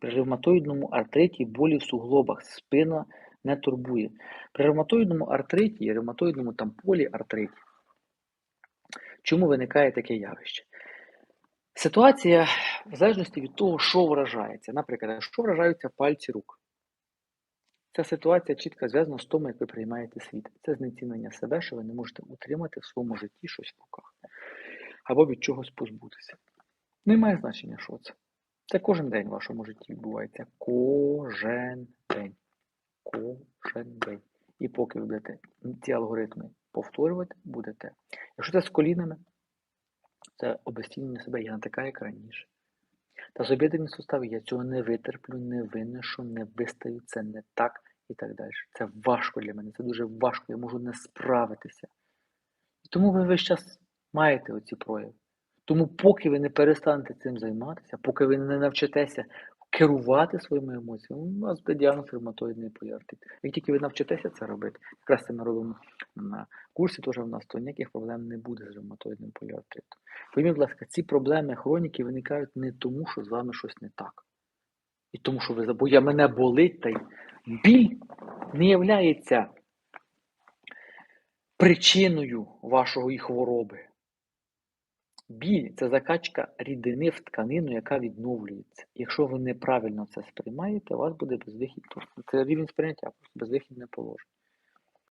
При ревматоїдному артриті болі в суглобах спина не турбує. При ревматоїдному артриті ревматоїдному там поліартриті. Чому виникає таке явище? Ситуація в залежності від того, що вражається. Наприклад, що вражаються пальці рук. Ця ситуація чітко зв'язана з тому, як ви приймаєте світ. Це знецінення себе, що ви не можете утримати в своєму житті щось в руках. Або від чогось позбутися. Немає значення, що це. Це кожен день в вашому житті відбувається. Кожен день. Кожен день. І поки ви будете ці алгоритми повторювати, будете. Якщо це з колінами, це обесцінення себе, я не така, як раніше. Та з об'єднані сустави я цього не витерплю, не винешу, не вистаю, це не так і так далі. Це важко для мене, це дуже важко, я можу не справитися. І тому ви весь час маєте оці прояви. Тому, поки ви не перестанете цим займатися, поки ви не навчитеся керувати своїми емоціями, у вас буде діагноз ревматоїдний поліартит. Як тільки ви навчитеся це робити, якраз це ми робимо на курсі, теж в нас то ніяких проблем не буде з ревматоїдним поліартритом. Пойміть, будь ласка, ці проблеми хроніки виникають не тому, що з вами щось не так. І тому, що ви забули, мене болить, та й біль не являється причиною вашої хвороби. Біль це закачка рідини в тканину, яка відновлюється. Якщо ви неправильно це сприймаєте, у вас буде безвихідь. Це рівень сприйняття, безвихідне положення.